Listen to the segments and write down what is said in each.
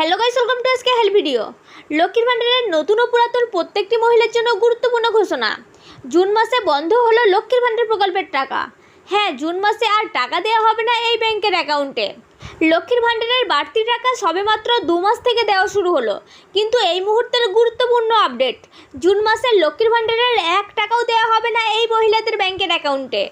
Hello guys welcome to SK help video লক্ষ্মীর ভাণ্ডারের নতুন ও পুরাতন প্রত্যেকটি মহিলার জন্য গুরুত্বপূর্ণ ঘোষণা। জুন মাসে বন্ধ হলো লক্ষ্মীর ভাণ্ডার প্রকল্পের টাকা। হ্যাঁ জুন মাসে আর টাকা দেওয়া হবে না এই ব্যাংকের অ্যাকাউন্টে লক্ষ্মীর ভাণ্ডারের বাড়তি টাকা সবেমাত্র দু মাস থেকে দেওয়া শুরু হলো। কিন্তু এই মুহূর্তের গুরুত্বপূর্ণ আপডেট জুন মাসে লক্ষ্মীর ভাণ্ডারের এক টাকাও দেওয়া হবে না এই মহিলাদের ব্যাংকের অ্যাকাউন্টে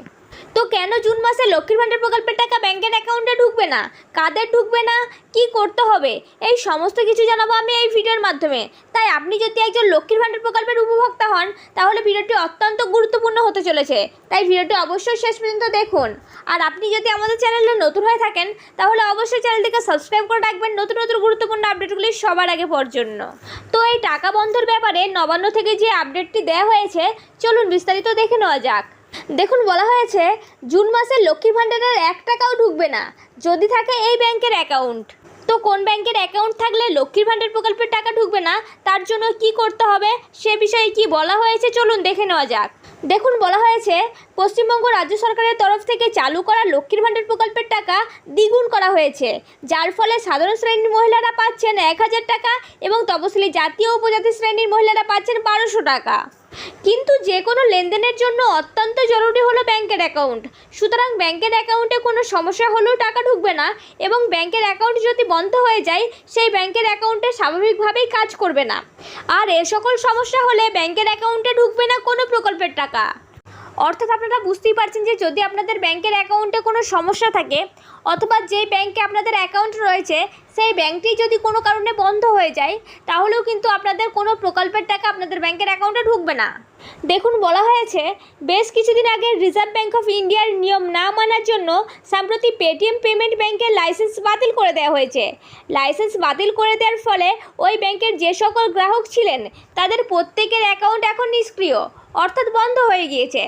তো কেন জুন মাসে লক্ষ্মীর ভাণ্ডার প্রকল্পের টাকা ব্যাংকের অ্যাকাউন্টে ঢুকবে না? কাদের ঢুকবে না? কি করতে হবে? এই সমস্ত কিছু জানাব আমি এই ভিডিওর মাধ্যমে। তাই আপনি যদি একজন লক্ষ্মীর ভাণ্ডার প্রকল্পের উপভোক্তা হন, তাহলে ভিডিওটি অত্যন্ত গুরুত্বপূর্ণ হতে চলেছে। তাই ভিডিওটি অবশ্যই শেষ পর্যন্ত দেখুন। আর আপনি যদি আমাদের চ্যানেলে নতুন হয়ে থাকেন, তাহলে অবশ্যই চ্যানেলটিকে সাবস্ক্রাইব করে রাখবেন নতুন নতুন গুরুত্বপূর্ণ আপডেটগুলি সবার আগে পাওয়ার জন্য। তো এই টাকা বন্ধের ব্যাপারে নবান্ন থেকে যে আপডেটটি দেওয়া হয়েছে, চলুন বিস্তারিত দেখে নেওয়া যাক। দেখুন, বলা হয়েছে জুন মাসে লক্ষ্মী ভাণ্ডারের এক টাকাও ঢুকবে না, যদি থাকে এই ব্যাংকের অ্যাকাউন্ট। তো কোন ব্যাংকের অ্যাকাউন্ট থাকলে লক্ষ্মীর ভাণ্ডার প্রকল্পের টাকা ঢুকবে না, তার জন্য কি করতে হবে সে বিষয়ে কি বলা হয়েছে চলুন দেখে নেওয়া যাক। দেখুন, বলা হয়েছে পশ্চিমবঙ্গ রাজ্য সরকারের তরফ থেকে চালু করা লক্ষ্মীর ভাণ্ডার প্রকল্পের টাকা দ্বিগুণ করা হয়েছে, যার ফলে সাধারণ শ্রেণির মহিলারা পাচ্ছেন এক হাজার টাকা এবং তপশিলি জাতীয় উপজাতি শ্রেণির মহিলারা পাচ্ছেন বারোশো টাকা। কিন্তু যে কোনো লেনদেনের জন্য অত্যন্ত জরুরি হলো ব্যাংকের অ্যাকাউন্ট। সুতরাং ব্যাংকের অ্যাকাউন্টে কোনো সমস্যা হলেও টাকা ঢুকবে না এবং ব্যাংকের অ্যাকাউন্ট যদি বন্ধ হয়ে যায়, সেই ব্যাংকের অ্যাকাউন্টে স্বাভাবিকভাবেই কাজ করবে না। আর এ সকল সমস্যা হলে ব্যাংকের অ্যাকাউন্টে ঢুকবে না কোনো প্রকল্পের টাকা। অর্থাৎ আপনারা বুঝতেই পারছেন যে যদি আপনাদের ব্যাংকের অ্যাকাউন্টে কোনো সমস্যা থাকে, অথবা যে ব্যাংকে আপনাদের অ্যাকাউন্ট রয়েছে সেই ব্যাংকটি যদি কোনো কারণে বন্ধ হয়ে যায়, তাহলেও কিন্তু আপনাদের কোনো প্রকল্পের টাকা আপনাদের ব্যাংকের অ্যাকাউন্টে ঢুকবে না। দেখুন, বলা হয়েছে, বেশ কিছুদিন আগে রিজার্ভ ব্যাংক অফ ইন্ডিয়ার নিয়ম না মানার জন্য সম্প্রতি পেটিএম পেমেন্ট ব্যাংকের লাইসেন্স বাতিল করে দেওয়া হয়েছে। লাইসেন্স বাতিল করে দেওয়ার ফলে ওই ব্যাংকের যে সকল গ্রাহক ছিলেন, তাদের প্রত্যেকের অ্যাকাউন্ট এখন নিষ্ক্রিয়, অর্থাৎ বন্ধ হয়ে গিয়েছে।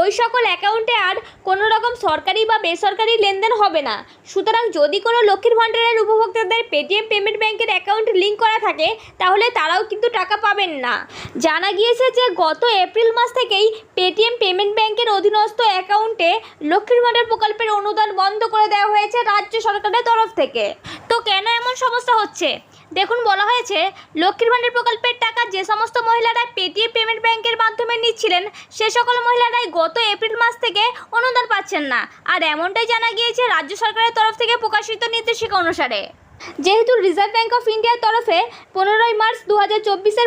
ওই সকল অ্যাকাউন্টে আর কোনো রকম সরকারি বা বেসরকারি লেনদেন হবে না। সুতরাং যদি কোনো লক্ষ্মীর ভাণ্ডারের উপভোক্তাদের পেটিএম পেমেন্ট ব্যাংকের অ্যাকাউন্ট লিঙ্ক করা থাকে, তাহলে তারাও কিন্তু টাকা পাবেন না। জানা গিয়েছে যে গত এপ্রিল মাস থেকেই পেটিএম পেমেন্ট ব্যাংকের অধীনস্থ অ্যাকাউন্টে লক্ষ্মীর ভাণ্ডার প্রকল্পের অনুদান বন্ধ করে দেওয়া হয়েছে রাজ্য সরকারের তরফ থেকে। তো কেন এমন সমস্যা হচ্ছে? দেখুন, বলা হয়েছে, লক্ষ্মীর ভাণ্ডার প্রকল্পের টাকা যে সমস্ত মহিলারা পেটিএম পেমেন্ট ব্যাংকের মাধ্যমে নিচ্ছিলেন, সে সকল মহিলারাই গত এপ্রিল মাস থেকে অনুদান পাচ্ছেন না। আর এমনটাই জানা গিয়েছে রাজ্য সরকারের তরফ থেকে প্রকাশিত নির্দেশিকা অনুসারে। যেহেতু রিজার্ভ ব্যাঙ্ক অফ ইন্ডিয়ার তরফে পনেরোই মার্চ দু হাজার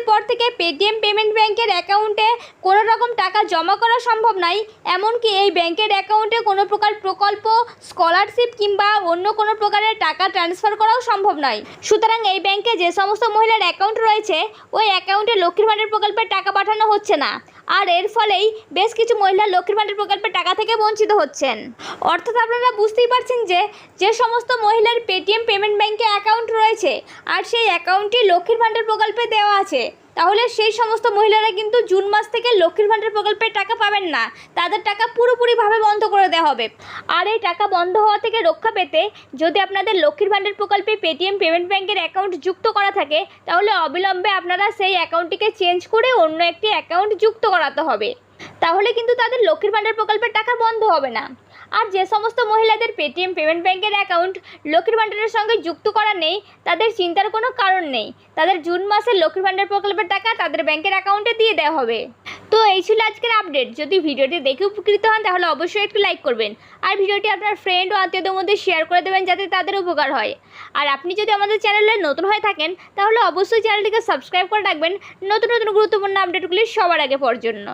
পর থেকে পেটিএম পেমেন্ট ব্যাংকের অ্যাকাউন্টে কোনো রকম টাকা জমা করা সম্ভব নয় এমনকি এই ব্যাংকের অ্যাকাউন্টে কোনো প্রকার প্রকল্প স্কলারশিপ কিংবা অন্য কোনো প্রকারের টাকা ট্রান্সফার করাও সম্ভব নয় সুতরাং এই ব্যাংকে যে সমস্ত মহিলার অ্যাকাউন্ট রয়েছে, ওই অ্যাকাউন্টে লক্ষ্মীর ভাণ্ডার প্রকল্পের টাকা পাঠানো হচ্ছে না। আর এর ফলেই বেশ কিছু মহিলা লক্ষ্মীর ভাণ্ডার প্রকল্পের টাকা থেকে বঞ্চিত হচ্ছেন। অর্থাৎ আপনারা বুঝতেই পারছেন যে যে সমস্ত মহিলার পেটিএম পেমেন্ট ব্যাংকে অ্যাকাউন্ট রয়েছে, আর সেই অ্যাকাউন্টটি লক্ষ্মীর ভাণ্ডার প্রকল্পে দেওয়া আছে। তাহলে সেই সমস্ত মহিলারা কিন্তু জুন মাস থেকে লক্ষ্মীর ভাণ্ডার প্রকল্পের টাকা পাবেন না। তাদের টাকা পুরোপুরিভাবে বন্ধ করে দেওয়া হবে। আর এই টাকা বন্ধ হওয়া থেকে রক্ষা পেতে যদি আপনাদের লক্ষ্মীর ভাণ্ডার প্রকল্পে পেটিএম পেমেন্ট ব্যাংকের অ্যাকাউন্ট যুক্ত করা থাকে, তাহলে অবিলম্বে আপনারা সেই অ্যাকাউন্টটিকে চেঞ্জ করে অন্য একটি অ্যাকাউন্ট যুক্ত করাতে হবে। তাহলে কিন্তু তাদের লক্ষ্মীর ভাণ্ডার প্রকল্পের টাকা বন্ধ হবে না। আর যে সমস্ত মহিলাদের পেটিএম পেমেন্ট ব্যাংকের অ্যাকাউন্ট লক্ষ্মীর ভাণ্ডারের সঙ্গে যুক্ত করা নেই, তাদের চিন্তার কোনো কারণ নেই। তাদের জুন মাসে লক্ষ্মীর ভাণ্ডার প্রকল্পের টাকা তাদের ব্যাংকের অ্যাকাউন্টে দিয়ে দেওয়া হবে। তো এই ছিল আজকের আপডেট। যদি ভিডিওটি দেখে উপকৃত হন, তাহলে অবশ্যই একটু লাইক করবেন। আর ভিডিওটি আপনার ফ্রেন্ড ও আত্মীয়দের মধ্যে শেয়ার করে দেবেন যাতে তাদের উপকার হয়। আর আপনি যদি আমাদের চ্যানেলে নতুন হয়ে থাকেন, তাহলে অবশ্যই চ্যানেলটিকে সাবস্ক্রাইব করে রাখবেন নতুন নতুন গুরুত্বপূর্ণ আপডেটগুলি সবার আগে পাওয়ার জন্য।